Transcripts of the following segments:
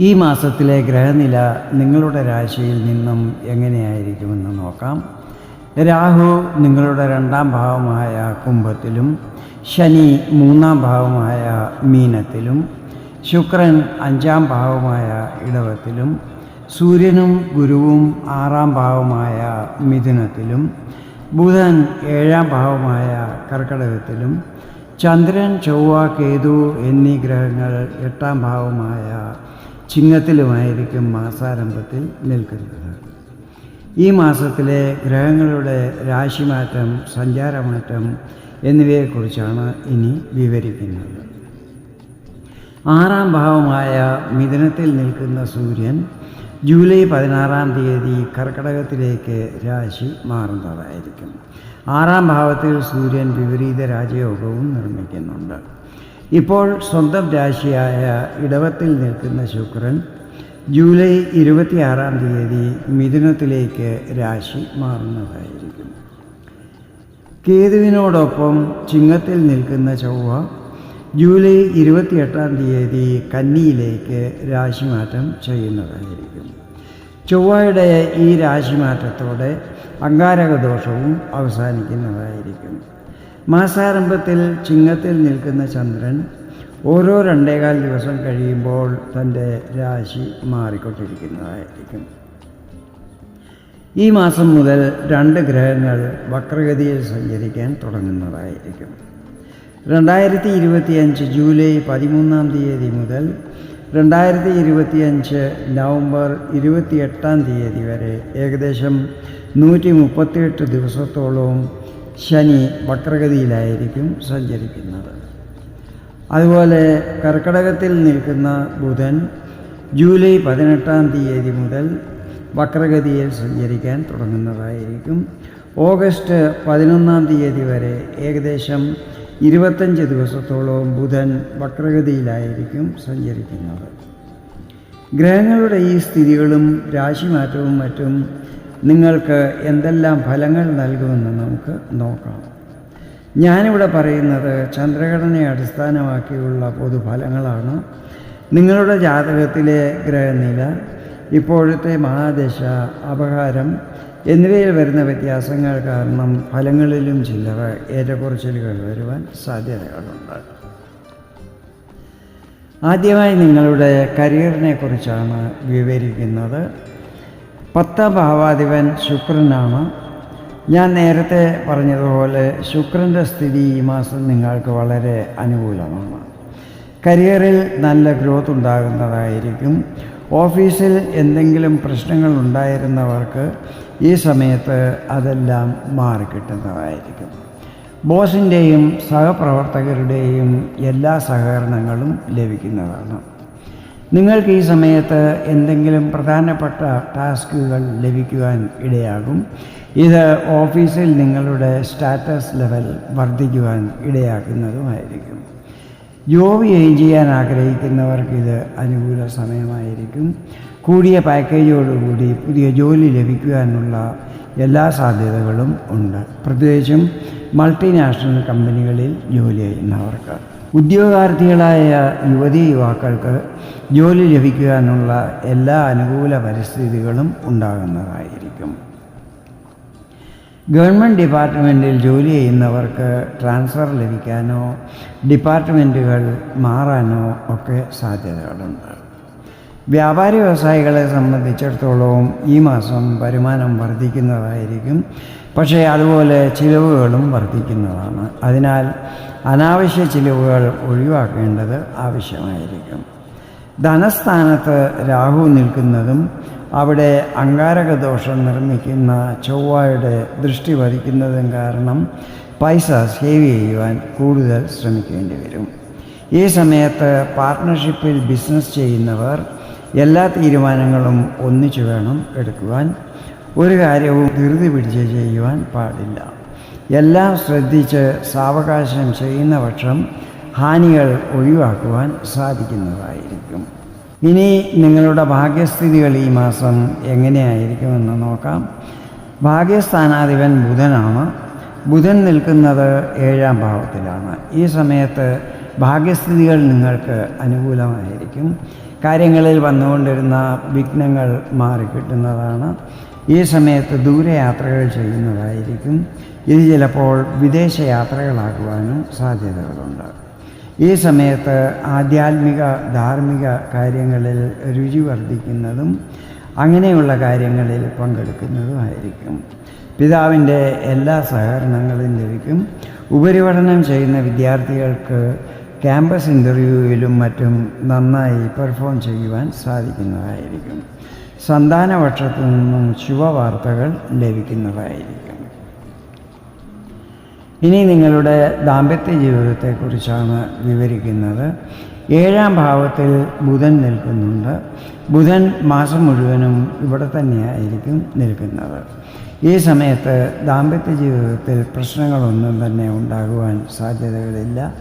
ഈ മാസത്തിലെ ഗ്രഹനില നിങ്ങളുടെ രാശിയിൽ നിന്നും എങ്ങനെയായിരിക്കുമെന്ന് നോക്കാം. രാഹു നിങ്ങളുടെ രണ്ടാം ഭാവമായ കുംഭത്തിലും ശനി മൂന്നാം ഭാവമായ മീനത്തിലും ശുക്രൻ അഞ്ചാം ഭാവമായ ഇടവത്തിലും സൂര്യനും ഗുരുവും ആറാം ഭാവമായ മിഥുനത്തിലും ബുധൻ ഏഴാം ഭാവമായ കർക്കടകത്തിലും ചന്ദ്രൻ ചൊവ്വ കേതു എന്നീ ഗ്രഹങ്ങൾ എട്ടാം ഭാവമായ ചിങ്ങത്തിലുമായിരിക്കും മാസാരംഭത്തിൽ നിൽക്കുന്നത്. ഈ മാസത്തിലെ ഗ്രഹങ്ങളുടെ രാശിമാറ്റം സഞ്ചാരമാറ്റം എന്നിവയെക്കുറിച്ചാണ് ഇനി വിവരിക്കുന്നത്. ആറാം ഭാവമായ മിഥുനത്തിൽ നിൽക്കുന്ന സൂര്യൻ ജൂലൈ പതിനാറാം തീയതി കർക്കടകത്തിലേക്ക് രാശി മാറുന്നതായിരിക്കും. ആറാം ഭാവത്തിൽ സൂര്യൻ വിപരീത രാജയോഗവും നിർമ്മിക്കുന്നുണ്ട്. ഇപ്പോൾ സ്വന്തം രാശിയായ ഇടവത്തിൽ നിൽക്കുന്ന ശുക്രൻ ജൂലൈ ഇരുപത്തിയാറാം തീയതി മിഥുനത്തിലേക്ക് രാശി മാറുന്നതായിരിക്കും. കേതുവിനോടൊപ്പം ചിങ്ങത്തിൽ നിൽക്കുന്ന ചൊവ്വ ജൂലൈ ഇരുപത്തിയെട്ടാം തീയതി കന്നിയിലേക്ക് രാശിമാറ്റം ചെയ്യുന്നതായിരിക്കും. ചൊവ്വയുടെ ഈ രാശിമാറ്റത്തോടെ അങ്കാരകദോഷവും അവസാനിക്കുന്നതായിരിക്കും. മാസാരംഭത്തിൽ ചിങ്ങത്തിൽ നിൽക്കുന്ന ചന്ദ്രൻ ഓരോ രണ്ടേകാൽ ദിവസം കഴിയുമ്പോൾ തന്റെ രാശി മാറിക്കൊണ്ടിരിക്കുന്നതായിരിക്കും. ഈ മാസം മുതൽ രണ്ട് ഗ്രഹങ്ങൾ വക്രഗതിയിൽ സഞ്ചരിക്കാൻ തുടങ്ങുന്നതായിരിക്കും. രണ്ടായിരത്തി ഇരുപത്തിയഞ്ച് ജൂലൈ പതിമൂന്നാം തീയതി മുതൽ രണ്ടായിരത്തി ഇരുപത്തിയഞ്ച് നവംബർ ഇരുപത്തിയെട്ടാം തീയതി വരെ ഏകദേശം നൂറ്റി മുപ്പത്തിയെട്ട് ദിവസത്തോളവും ശനി വക്രഗതിയിലായിരിക്കും സഞ്ചരിക്കുന്നത്. അതുപോലെ കർക്കടകത്തിൽ നിൽക്കുന്ന ബുധൻ ജൂലൈ പതിനെട്ടാം തീയതി മുതൽ വക്രഗതിയിൽ സഞ്ചരിക്കാൻ തുടങ്ങുന്നതായിരിക്കും. ഓഗസ്റ്റ് പതിനൊന്നാം തീയതി വരെ ഏകദേശം ഇരുപത്തഞ്ച് ദിവസത്തോളം ബുധൻ വക്രഗതിയിലായിരിക്കും സഞ്ചരിക്കുന്നത്. ഗ്രഹങ്ങളുടെ ഈ സ്ഥിതികളും രാശിമാറ്റവും മറ്റും നിങ്ങൾക്ക് എന്തെല്ലാം ഫലങ്ങൾ നൽകുമെന്ന് നമുക്ക് നോക്കാം. ഞാനിവിടെ പറയുന്നത് ചന്ദ്രഘടനയെ അടിസ്ഥാനമാക്കിയുള്ള പൊതുഫലങ്ങളാണ് നിങ്ങളുടെ ജാതകത്തിലെ ഗ്രഹനില ഇപ്പോഴത്തെ മഹാദശ അപകാരം എന്നിവയിൽ വരുന്ന വ്യത്യാസങ്ങൾ കാരണം ഫലങ്ങളിലും ചില്ലറ ഏറ്റക്കുറച്ചിലുകൾ വരുവാൻ സാധ്യതകളുണ്ട്. ആദ്യമായി നിങ്ങളുടെ കരിയറിനെ കുറിച്ചാണ് വിവരിക്കുന്നത്. പത്താം ഭാവാധിപൻ ശുക്രനാണ്. ഞാൻ നേരത്തെ പറഞ്ഞതുപോലെ ശുക്രന്റെ സ്ഥിതി ഈ മാസം നിങ്ങൾക്ക് വളരെ അനുകൂലമാണ്. കരിയറിൽ നല്ല ഗ്രോത്ത് ഉണ്ടാകുന്നതായിരിക്കും. ഓഫീസിൽ എന്തെങ്കിലും പ്രശ്നങ്ങൾ ഉണ്ടായിരുന്നവർക്ക് ഈ സമയത്ത് അതെല്ലാം മാറിക്കിട്ടുന്നതായിരിക്കും ബോസിന്റെയും സഹപ്രവർത്തകരുടെയും എല്ലാ സഹകരണങ്ങളും ലഭിക്കുന്നതാണ്. നിങ്ങൾക്ക് ഈ സമയത്ത് എന്തെങ്കിലും പ്രധാനപ്പെട്ട ടാസ്കുകൾ ലഭിക്കുവാൻ ഇടയാകും. ഇത് ഓഫീസിൽ നിങ്ങളുടെ സ്റ്റാറ്റസ് ലെവൽ വർദ്ധിക്കുവാൻ ഇടയാക്കുന്നതുമായിരിക്കും. ജോബ് ചെയ്യാൻ ആഗ്രഹിക്കുന്നവർക്ക് ഇത് അനുകൂല സമയമായിരിക്കും. കൂടിയ പാക്കേജോടുകൂടി പുതിയ ജോലി ലഭിക്കുവാനുള്ള എല്ലാ സാധ്യതകളും ഉണ്ട്. പ്രത്യേകിച്ചും മൾട്ടിനാഷണൽ കമ്പനികളിൽ ജോലി ചെയ്യുന്നവർക്ക്. ഉദ്യോഗാർത്ഥികളായ യുവതി യുവാക്കൾക്ക് ജോലി ലഭിക്കുവാനുള്ള എല്ലാ അനുകൂല പരിസ്ഥിതികളും ഉണ്ടാകുന്നതായിരിക്കും. ഗവൺമെന്റ് ഡിപ്പാർട്ട്മെന്റിൽ ജോലി ചെയ്യുന്നവർക്ക് ട്രാൻസ്ഫർ ലഭിക്കാനോ ഡിപ്പാർട്ട്മെന്റുകൾ മാറാനോ ഒക്കെ സാധ്യതകളുണ്ട്. വ്യാപാരി വ്യവസായികളെ സംബന്ധിച്ചിടത്തോളം ഈ മാസം വരുമാനം വർദ്ധിക്കുന്നതായിരിക്കും. പക്ഷേ അതുപോലെ ചിലവുകളും വർദ്ധിക്കുന്നതാണ്. അതിനാൽ അനാവശ്യ ചിലവുകൾ ഒഴിവാക്കേണ്ടത് ആവശ്യമായിരിക്കും. ധനസ്ഥാനത്ത് രാഹു നിൽക്കുന്നതും അവിടെ അങ്കാരകദോഷം നിർമ്മിക്കുന്ന ചൊവ്വയുടെ ദൃഷ്ടി വധിക്കുന്നതും കാരണം പൈസ സേവ് ചെയ്യുവാൻ കൂടുതൽ ശ്രമിക്കേണ്ടി വരും. ഈ സമയത്ത് പാർട്ട്ണർഷിപ്പിൽ ബിസിനസ് ചെയ്യുന്നവർ എല്ലാ തീരുമാനങ്ങളും ഒന്നിച്ചു വേണം എടുക്കുവാൻ. ഒരു കാര്യവും ധൃതി പിടിച്ച് ചെയ്യുവാൻ പാടില്ല. എല്ലാം ശ്രദ്ധിച്ച് സാവകാശം ചെയ്യുന്ന പക്ഷം ഹാനികൾ ഒഴിവാക്കുവാൻ സാധിക്കുന്നതായിരിക്കും. ഇനി നിങ്ങളുടെ ഭാഗ്യസ്ഥിതികൾ ഈ മാസം എങ്ങനെയായിരിക്കുമെന്ന് നോക്കാം. ഭാഗ്യസ്ഥാനാധിപൻ ബുധനാണ്. ബുധൻ നിൽക്കുന്നത് ഏഴാം ഭാവത്തിലാണ്. ഈ സമയത്ത് ഭാഗ്യസ്ഥിതികൾ നിങ്ങൾക്ക് അനുകൂലമായിരിക്കും. കാര്യങ്ങളിൽ വന്നുകൊണ്ടിരുന്ന വിഘ്നങ്ങൾ മാറിക്കിട്ടുന്നതാണ്. ഈ സമയത്ത് ദൂരയാത്രകൾ ചെയ്യുന്നതായിരിക്കും. ഇത് ചിലപ്പോൾ വിദേശയാത്രകളാക്കുവാനും സാധ്യതകളുണ്ട്. ഈ സമയത്ത് ആധ്യാത്മിക ധാർമ്മിക കാര്യങ്ങളിൽ രുചി വർദ്ധിക്കുന്നതും അങ്ങനെയുള്ള കാര്യങ്ങളിൽ പങ്കെടുക്കുന്നതുമായിരിക്കും. പിതാവിന്റെ എല്ലാ സഹകരണങ്ങളും ലഭിക്കും. ഉപരിപഠനം ചെയ്യുന്ന വിദ്യാർത്ഥികൾക്ക് ക്യാമ്പസ് ഇന്റർവ്യൂവിലും മറ്റും നന്നായി പെർഫോം ചെയ്യുവാൻ സാധിക്കുന്നതായിരിക്കും. സന്താനപക്ഷത്തു നിന്നും ശുഭവാർത്തകൾ ലഭിക്കുന്നതായിരിക്കും. ഇനി നിങ്ങളുടെ ദാമ്പത്യ ജീവിതത്തെക്കുറിച്ചാണ് വിവരിക്കുന്നത്. ഏഴാം ഭാവത്തിൽ ബുധൻ നിൽക്കുന്നുണ്ട്. ബുധൻ മാസം മുഴുവനും ഇവിടെ തന്നെയായിരിക്കും നിൽക്കുന്നത്. ഈ സമയത്ത് ദാമ്പത്യ ജീവിതത്തിൽ പ്രശ്നങ്ങളൊന്നും തന്നെ ഉണ്ടാകുവാൻ സാധ്യതകളില്ല.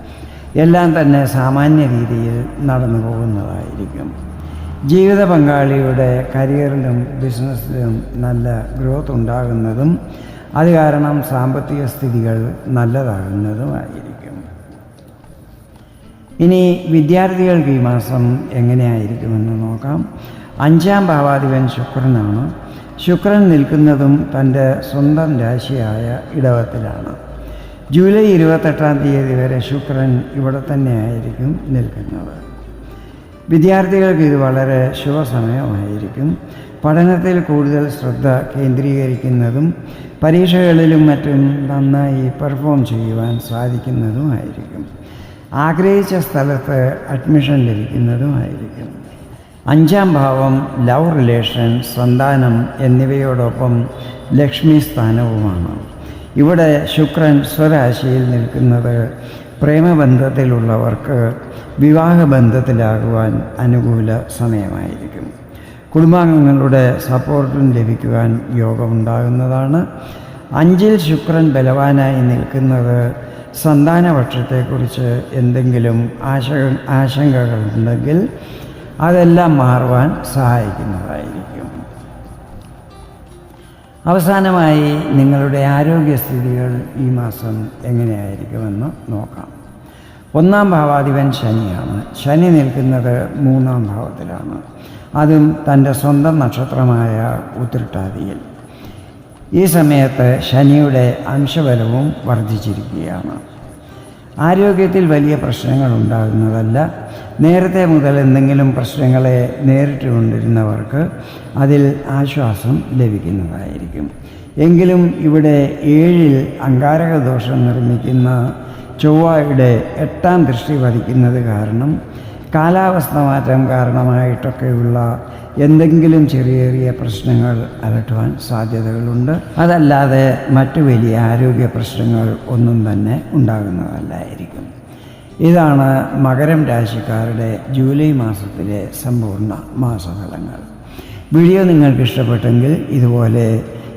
എല്ലാം തന്നെ സാമാന്യ രീതിയിൽ നടന്നു പോകുന്നതായിരിക്കും. ജീവിത പങ്കാളിയുടെ കരിയറിലും ബിസിനസ്സിലും നല്ല ഗ്രോത്ത് ഉണ്ടാകുന്നതും അത് കാരണം സാമ്പത്തിക സ്ഥിതികൾ നല്ലതാകുന്നതുമായിരിക്കും. ഇനി വിദ്യാർത്ഥികൾക്ക് ഈ മാസം എങ്ങനെയായിരിക്കുമെന്ന് നോക്കാം. അഞ്ചാം ഭാവാധിപൻ ശുക്രനാണ്. ശുക്രൻ നിൽക്കുന്നതും തന്റെ സ്വന്തം രാശിയായ ഇടവത്തിലാണ്. ജൂലൈ ഇരുപത്തെട്ടാം തീയതി വരെ ശുക്രൻ ഇവിടെ തന്നെയായിരിക്കും നിൽക്കുന്നത്. വിദ്യാർത്ഥികൾക്ക് ഇത് വളരെ ശുഭസമയമായിരിക്കും. പഠനത്തിൽ കൂടുതൽ ശ്രദ്ധ കേന്ദ്രീകരിക്കുന്നതും പരീക്ഷകളിലും മറ്റും നന്നായി പെർഫോം ചെയ്യുവാൻ സാധിക്കുന്നതുമായിരിക്കും. ആഗ്രഹിച്ച സ്ഥലത്ത് അഡ്മിഷൻ ലഭിക്കുന്നതുമായിരിക്കും. അഞ്ചാം ഭാവം ലവ് റിലേഷൻ സന്താനം എന്നിവയോടൊപ്പം ലക്ഷ്മി സ്ഥാനവുമാണ്. ഇവിടെ ശുക്രൻ സ്വരാശിയിൽ നിൽക്കുന്നത് പ്രേമബന്ധത്തിലുള്ളവർക്ക് വിവാഹബന്ധത്തിലാകുവാൻ അനുകൂല സമയമായിരിക്കും. കുടുംബാംഗങ്ങളുടെ സപ്പോർട്ടും ലഭിക്കുവാൻ യോഗമുണ്ടാകുന്നതാണ്. അഞ്ചിൽ ശുക്രൻ ബലവാനായി നിൽക്കുന്നത് സന്താനപക്ഷത്തെക്കുറിച്ച് എന്തെങ്കിലും ആശ ആശങ്കകളുണ്ടെങ്കിൽ അതെല്ലാം മാറുവാൻ സഹായിക്കുന്നതായിരിക്കും. അവസാനമായി നിങ്ങളുടെ ആരോഗ്യസ്ഥിതികൾ ഈ മാസം എങ്ങനെയായിരിക്കുമെന്ന് നോക്കാം. ഒന്നാം ഭാവാധിപൻ ശനിയാണ്. ശനി നിൽക്കുന്നത് മൂന്നാം ഭാവത്തിലാണ്. അതും തന്റെ സ്വന്തം നക്ഷത്രമായ ഉത്രട്ടാതിയിൽ. ഈ സമയത്ത് ശനിയുടെ അംശബലവും വർദ്ധിച്ചിരിക്കുകയാണ്. ആരോഗ്യത്തിൽ വലിയ പ്രശ്നങ്ങൾ ഉണ്ടാകുന്നതല്ല. നേരത്തെ മുതൽ എന്തെങ്കിലും പ്രശ്നങ്ങളെ നേരിട്ടുകൊണ്ടിരുന്നവർക്ക് അതിൽ ആശ്വാസം ലഭിക്കുന്നതായിരിക്കും. എങ്കിലും ഇവിടെ ഏഴിൽ അങ്കാരക ദോഷം നിർമ്മിക്കുന്ന ചൊവ്വയുടെ എട്ടാം ദൃഷ്ടി പതിക്കുന്നത് കാരണം കാലാവസ്ഥ മാറ്റം കാരണമായിട്ടൊക്കെയുള്ള എന്തെങ്കിലും ചെറിയ ചെറിയ പ്രശ്നങ്ങൾ അലട്ടുവാൻ സാധ്യതകളുണ്ട്. അതല്ലാതെ മറ്റു വലിയ ആരോഗ്യ പ്രശ്നങ്ങൾ ഒന്നും തന്നെ ഉണ്ടാകുന്നതല്ലായിരിക്കും. ഇതാണ് മകരം രാശിക്കാരുടെ ജൂലൈ മാസത്തിലെ സമ്പൂർണ മാസഫലങ്ങൾ. വീഡിയോ നിങ്ങൾക്ക് ഇഷ്ടപ്പെട്ടെങ്കിൽ ഇതുപോലെ